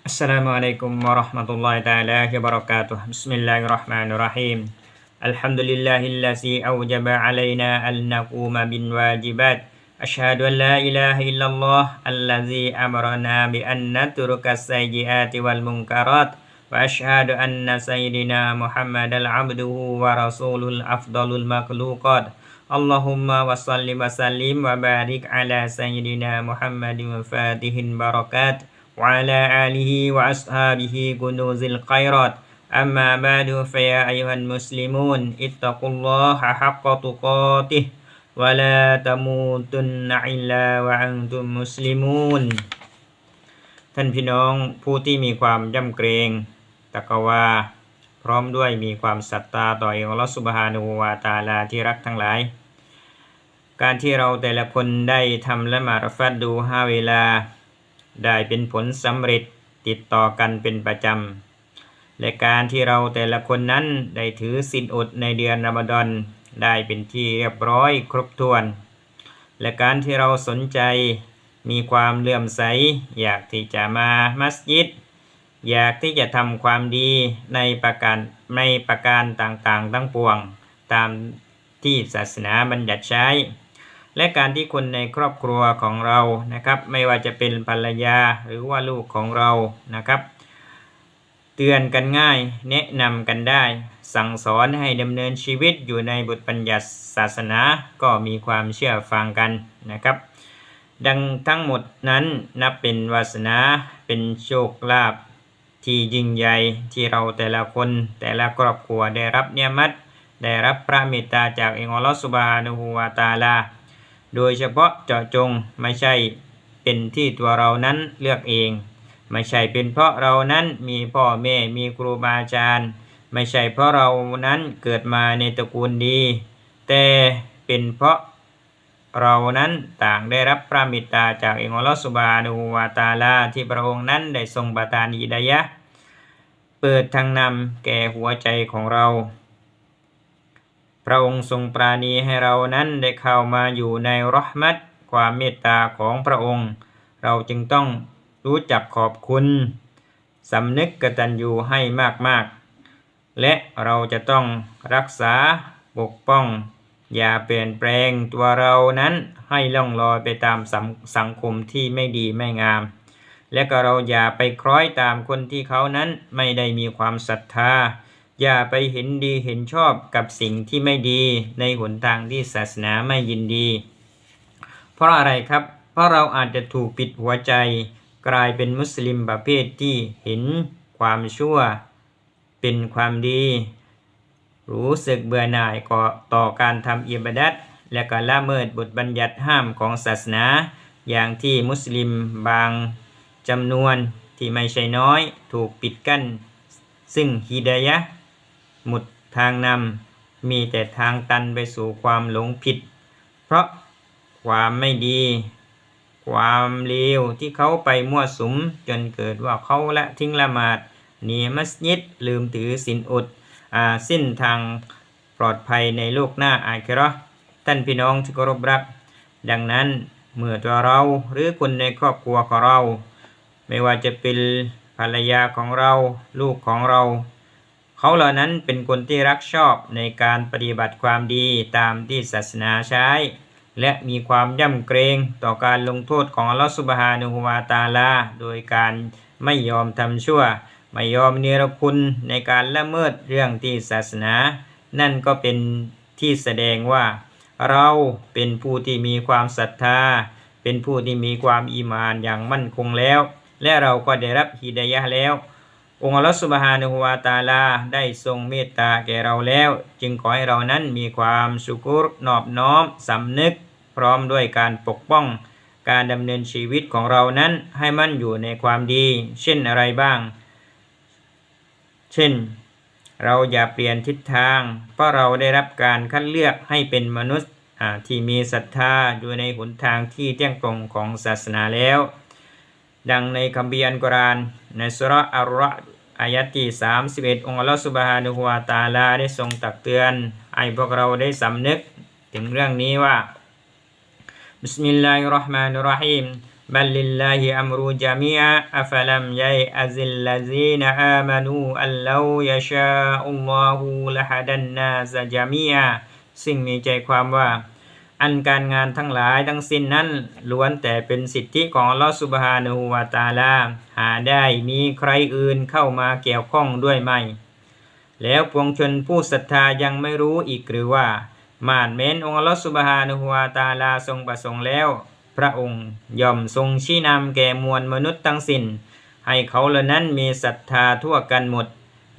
السلام عليكم ورحمة الله تعالى وبركاته. بسم الله الرحمن الرحيم. الحمد لله الذي أوجب علينا أن نقوم بالواجبات. أشهد أن لا إله إلا الله الذي أمرنا بأن نترك السيئات والمنكرات. وأشهد أن سيدنا محمد عبده ورسوله الأفضل المخلوقات. اللهم وصل وسلم وبارك على سيدنا محمد وفاته البركات. وعلى آله وأصحابه كنوز الخيرات أما بعد فيا أيها المسلمون اتقوا الله حق تقاته ولا تموتن إلا وأنتم مسلمون ท่านพี่น้องผู้ที่มีความย่ำเกรงตะกวา พร้อมด้วยมีความศรัทธาต่ออัลลอฮฺสุบฮานูวาตาลาที่รักทั้งหลาย การที่เราแต่ละคนได้ทำละหมาดฟัดดูห้าเวลา ได้เป็นผลสำเร็จติดต่อกันเป็นประจำ และการที่เราแต่ละคนนั้นได้ถือศีลอดในเดือนรอมฎอนได้เป็นที่เรียบร้อยครบถ้วน และการที่เราสนใจมีความเลื่อมใส อยากที่จะมามัสยิด อยากที่จะทำความดีในประการในประการต่างๆ ทั้งปวง ตามที่ศาสนาบัญญัติใช้ และการที่คนในครอบครัวของเรานะครับ ไม่ว่าจะเป็นภรรยาหรือว่าลูกของเรานะครับ เตือนกันง่ายแนะนำกันได้ สั่งสอนให้ดำเนินชีวิตอยู่ในบทบัญญัติศาสนาก็มีความเชื่อฟังกันนะครับ ดังทั้งหมดนั้นนับเป็นวาสนาเป็นโชคลาภที่ยิ่งใหญ่ที่เราแต่ละคนแต่ละครอบครัวได้รับเนียมัตได้รับพระเมตตาจากอัลลอสุบานะฮูวาตาลา โดยเฉพาะเจาะจงไม่ใช่เป็นที่ตัวเรานั้นเลือกเอง ไม่ใช่เป็นเพราะเรานั้นมีพ่อแม่มีครูบาอาจารย์ ไม่ใช่เพราะเรานั้นเกิดมาในตระกูลดี แต่เป็นเพราะเรานั้นต่างได้รับพระมตตาจากอัลลอสุบานูวาตาลาที่พระองค์นั้นได้ทรงประทานอิดายะ เปิดทางนำแก่หัวใจของเรา พระองค์ทรงปราณีให้เรานั้นได้เข้ามาอยู่ในรหมัตความเมตตาของพระองค์ เราจึงต้องรู้จักขอบคุณสำนึกกตัญญูให้มากๆ และเราจะต้องรักษาปกป้อง อย่าเปลี่ยนแปลงตัวเรานั้นให้ล่องลอยไปตามสังสังคมที่ไม่ดีไม่งาม และก็เราอย่าไปคล้อยตามคนที่เขานั้นไม่ได้มีความศรัทธา อย่าไปเห็นดีเห็นชอบกับสิ่งที่ไม่ดีในหนทางที่ศาสนาไม่ยินดี เพราะอะไรครับ เพราะเราอาจจะถูกปิดหัวใจ กลายเป็นมุสลิมประเภทที่เห็นความชั่ว เป็นความดี รู้สึกเบื่อหน่ายก่อต่อการทำอิบาดัตและก็ละเมิดบทบัญญัติห้ามของศาสนา อย่างที่มุสลิมบางจำนวนที่ไม่ใช่น้อย ถูกปิดกั้น ซึ่งฮิดายะ หมุดทางนำมีแต่ทางตันไปสู่ความหลงผิด เพราะความไม่ดี ความเลวที่เขาไปมั่วสุม จนเกิดว่าเขาละทิ้งละหมาดหนีมัสยิดลืมถือศีลอดอาสิ้นทางปลอดภัยในโลกหน้าอาคิเราะห์ท่านพี่น้องที่เคารพรัก ดังนั้นเมื่อตัวเราหรือคนในครอบครัวของเรา ไม่ว่าจะเป็นภรรยาของเรา ลูกของเรา เขาเหล่านั้นเป็นคนที่รักชอบในการปฏิบัติความดีตามที่ศาสนาใช้ และมีความย่ำเกรงต่อการลงโทษของอัลลอฮฺสุบฮานุฮุวาตาลา โดยการไม่ยอมทำชั่ว ไม่ยอมเนรคุณในการละเมิดเรื่องที่ศาสนา นั่นก็เป็นที่แสดงว่า เราเป็นผู้ที่มีความศรัทธา เป็นผู้ที่มีความอีมานอย่างมั่นคงแล้ว และเราก็ได้รับฮิดายะแล้ว องค์อัลลอฮฺสุบฮานะฮูวาตาลาได้ทรงเมตตาแก่เราแล้ว จึงขอให้เรานั้นมีความสุกุรนอบน้อมสำนึก พร้อมด้วยการปกป้อง การดำเนินชีวิตของเรานั้นให้มั่นอยู่ในความดี เช่นอะไรบ้าง เช่น เราอย่าเปลี่ยนทิศทาง เพราะเราได้รับการคัดเลือกให้เป็นมนุษย์ที่มีศรัทธาอยู่ในหนทางที่เที่ยงตรงของศาสนาแล้ว ดังในคัมภีร์อัลกุรานในสุระอัลรอ อายะที่31 องค์อัลลอฮฺสุบฮานุฮวาตาลาได้ทรงตักเตือนให้พวกเราได้สำนึกถึงเรื่องนี้ว่าบิสมิลลาฮิรราะห์มานิรราะฮีมบัลลิลลาฮิอัมรุจามีอะอัฟลัมยัยอัซิลลาซีนอามานูอัลลอยะชาอัลลอฮูละฮัดันนาซะจามีอะซึ่งมีใจความว่า อันการงานทั้งหลายทั้งสิ้นนั้นล้วนแต่เป็นสิทธิของลอสุบฮานูวาตาลาหาได้มีใครอื่นเข้ามาเกี่ยวข้องด้วยไหม แล้วปวงชนผู้ศรัทธายังไม่รู้อีกหรือว่า มานเม้นองค์ลอสุบฮานูวาตาลาทรงประสงค์แล้ว พระองค์ย่อมทรงชี้นำแก่มวลมนุษย์ทั้งสิ้น ให้เขาเหล่านั้นมีศรัทธาทั่วกันหมด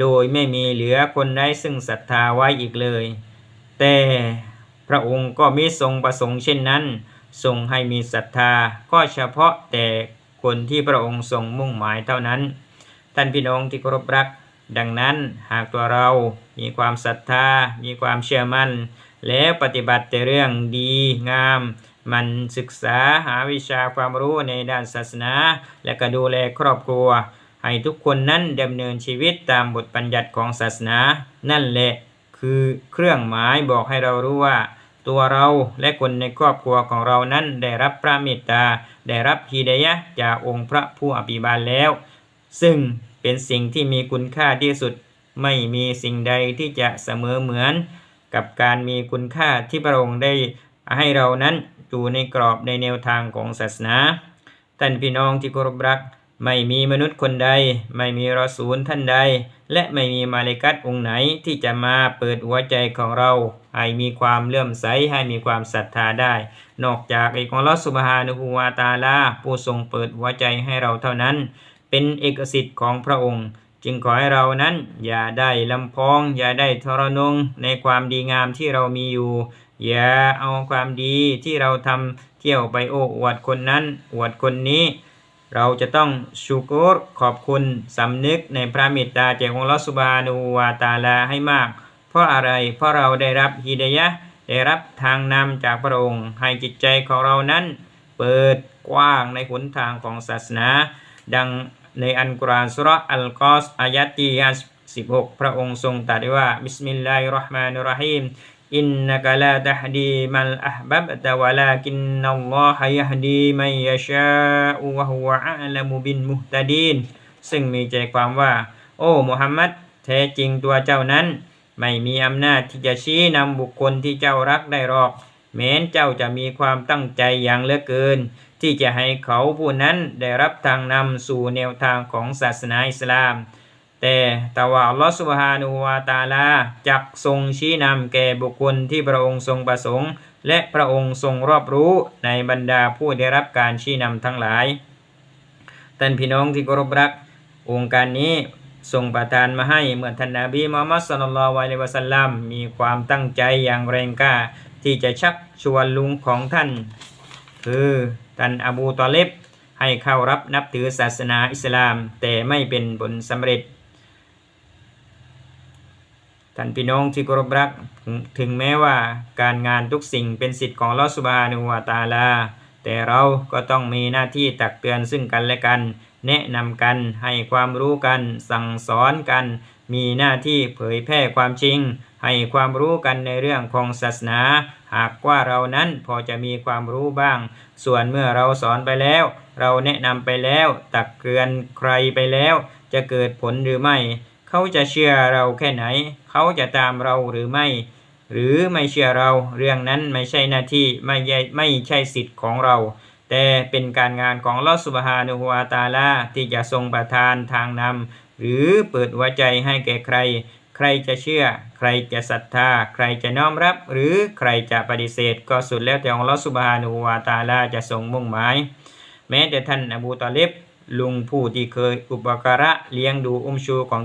โดยไม่มีเหลือคนใดซึ่งศรัทธาไว้อีกเลย แต่ พระองค์ก็มิทรงประสงค์เช่นนั้น ทรงให้มีศรัทธาก็เฉพาะแต่คนที่พระองค์ทรงมุ่งหมายเท่านั้น ท่านพี่น้องที่เคารพรัก ดังนั้นหากตัวเรามีความศรัทธา มีความเชื่อมั่น แล้วปฏิบัติแต่เรื่องดีงาม มันศึกษาหาวิชาความรู้ในด้านศาสนา และก็ดูแลครอบครัว ให้ทุกคนนั้นดำเนินชีวิตตามบทบัญญัติของศาสนา นั่นแหละ คือเครื่องหมายบอกให้เรารู้ว่า ตัวเราและคนในครอบครัวของเรานั้นได้รับพระเมตตา ได้รับฮีดยะจากองค์พระผู้อภิบาลแล้ว ซึ่งเป็นสิ่งที่มีคุณค่าที่สุดไม่มีสิ่งใดที่จะเสมอเหมือน กับการมีคุณค่าที่พระองค์ได้ให้เรานั้นอยู่ในกรอบในแนวทางของศาสนาท่านพี่น้องที่เคารพรัก ไม่มีมนุษย์คนใด ไม่มีรอสูลท่านใด และไม่มีมาเลกัตองค์ไหนที่จะมาเปิดหัวใจของเรา ให้มีความเลื่อมใสให้มีความศรัทธาได้ นอกจากเอกองลอสุบฮานุฮูวาตาลาผู้ทรงเปิดหัวใจให้เราเท่านั้น เป็นเอกสิทธิ์ของพระองค์ จึงขอให้เรานั้นอย่าได้ลำพอง อย่าได้ทรนงในความดีงามที่เรามีอยู่ อย่าเอาความดีที่เราทำเที่ยวไปโอ้อวดคนนั้นอวดคนนี้ เราจะต้องชูกรขอบคุณสำนึกในพระเมตตาจากองค์ลอสุบานูวาตาลาให้มาก เพราะอะไรเพราะเราได้รับฮิดยะได้รับทางนำจากพระองค์ ให้จิตใจของเรานั้น เปิดกว้างในหนทางของศาสนา ดังในอันกรานสุระอัลกอสอายะห์ที่16 พระองค์ทรงตรัสว่าบิสมิลลาฮิรราะห์มานิรราะฮีม อินนักลาตะฮดีมัลอัฮบับตะวะลากินนัลลอฮะยะฮดีมันยะชาอุวะฮุวะอะลัมุบินมุฮตะดีนซึ่งมีใจความว่า โอ้มุฮัมมัดแท้จริงตัวเจ้านั้น ไม่มีอำนาจที่จะชี้นำบุคคลที่เจ้ารักได้หรอก แม้นเจ้าจะมีความตั้งใจอย่างเหลือเกิน ที่จะให้เขาผู้นั้นได้รับทางนำสู่แนวทางของศาสนาอิสลาม แต่แต่ว่าลอสุบฮานูวาตาลาจักทรงชี้นำแก่บุคคลที่พระองค์ทรงประสงค์ และพระองค์ทรงรอบรู้ในบรรดาผู้ได้รับการชี้นำทั้งหลายท่านพี่น้องที่เคารพรัก องค์การนี้ทรงประทานมาให้เมื่อท่านนบีมุฮัมมัดสุลลัลลอฮุอะลิวะสัลลัมมีความตั้งใจอย่างแรงกล้า ที่จะชักชวนลุงของท่าน คือท่านอบูตอเลบให้เข้ารับนับถือศาสนาอิสลาม แต่ไม่เป็นผลสำเร็จ ท่านพี่น้องที่เคารพรักถึงแม้ว่าการงานทุกสิ่งเป็นสิทธิ์ของลอสุบานุวาตาลา แต่เราก็ต้องมีหน้าที่ตักเตือนซึ่งกันและกัน แนะนำกันให้ความรู้กัน สั่งสอนกัน มีหน้าที่เผยแพร่ความจริง ให้ความรู้กันในเรื่องของศาสนา หากว่าเรานั้นพอจะมีความรู้บ้าง ส่วนเมื่อเราสอนไปแล้ว เราแนะนำไปแล้ว ตักเตือนใครไปแล้ว จะเกิดผลหรือไม่ เขาจะเชื่อเราแค่ไหน เขาจะตามเราหรือไม่ หรือไม่เชื่อเราเรื่องนั้นไม่ใช่หน้าที่ไม่ใช่ไม่ใช่สิทธิ์ของเรา แต่เป็นการงานของลอสุบฮานุฮวาตาลาที่จะทรงประทานทางนำหรือเปิดหัวใจให้แก่ใคร ใครจะเชื่อ ใครจะศรัทธา ใครจะน้อมรับ หรือใครจะปฏิเสธ ก็สุดแล้วแต่ของลอสุบฮานุฮวาตาลาจะทรงมุ่งหมาย แม้แต่ท่านอบูตอเลบ ลุงผู้ที่เคยอุปการะเลี้ยงดูอุ้มชูของ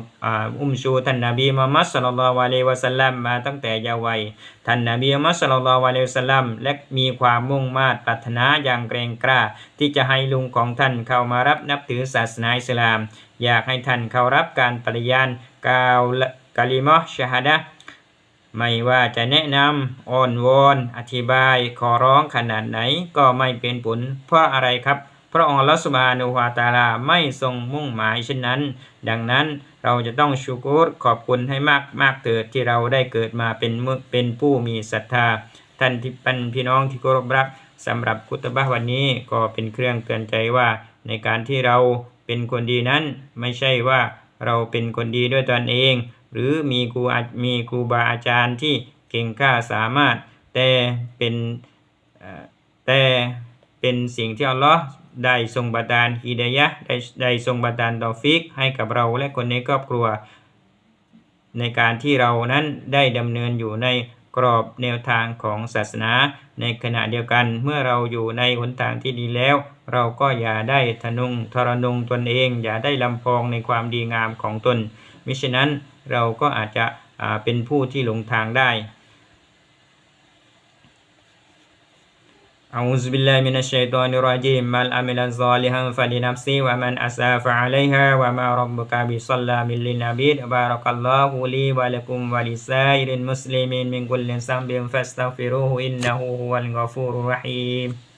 อุ้มชูท่านนบีมุฮัมมัดศ็อลลัลลอฮุอะลัยฮิวะสัลลัมมาตั้งแต่เยาว์วัยท่านนบีมุฮัมมัดศ็อลลัลลอฮุอะลัยฮิวะสัลลัมและมีความมุ่งมา่ปรารถนาอย่างแกรงกล้า ที่จะให้ลุงของท่านเข้ามารับนับถือศาสนาอิสลาม อยากให้ท่านเข้ารับการปริญาณกาวลกะลิมะห์ชฮาดะไม่ว่าจะแนะนำอ้อนวอน อธิบาย ขอร้องขนาดไหนก็ไม่เป็นผลเพราะอะไรครับ พระองค์อัลอสุบานุวาตาลาไม่ทรงมุ่งหมายเช่นนั้น ดังนั้นเราจะต้องชูกุรขอบคุณให้มากมากเถิดที่เราได้เกิดมาเป็นเป็นผู้มีศรัทธา ท่านที่เป็นพี่น้องที่เคารพรักสำหรับคุตบะวันนี้ก็เป็นเครื่องเตือนใจว่า ในการที่เราเป็นคนดีนั้น ไม่ใช่ว่าเราเป็นคนดีด้วยตนเอง หรือมีครูมีครูบาอาจารย์ที่เก่งกล้าสามารถ แต่เป็นแต่เป็นสิ่งที่อัลลอฮ์ ได้ทรงบันดาลฮิดายะได้ได้ทรงบันดาลตอฟิก ให้กับเราและคนในครอบครัว ในการที่เรานั้นได้ดำเนินอยู่ในกรอบแนวทางของศาสนา ในขณะเดียวกันเมื่อเราอยู่ในหนทางที่ดีแล้ว เราก็อย่าได้ทะนุงทรนงตนเอง อย่าได้ลำพองในความดีงามของตนมิฉะนั้นเราก็อาจจะเป็นผู้ที่หลงทางได้ أعوذ بالله من الشيطان الرجيم. من عمل صالحا فلنفسه ومن أساء فعليها وما ربك بظلام للعبيد. بارك الله لي ولكم ولسائر المسلمين من كل ذنب فاستغفروه إنه هو الغفور الرحيم.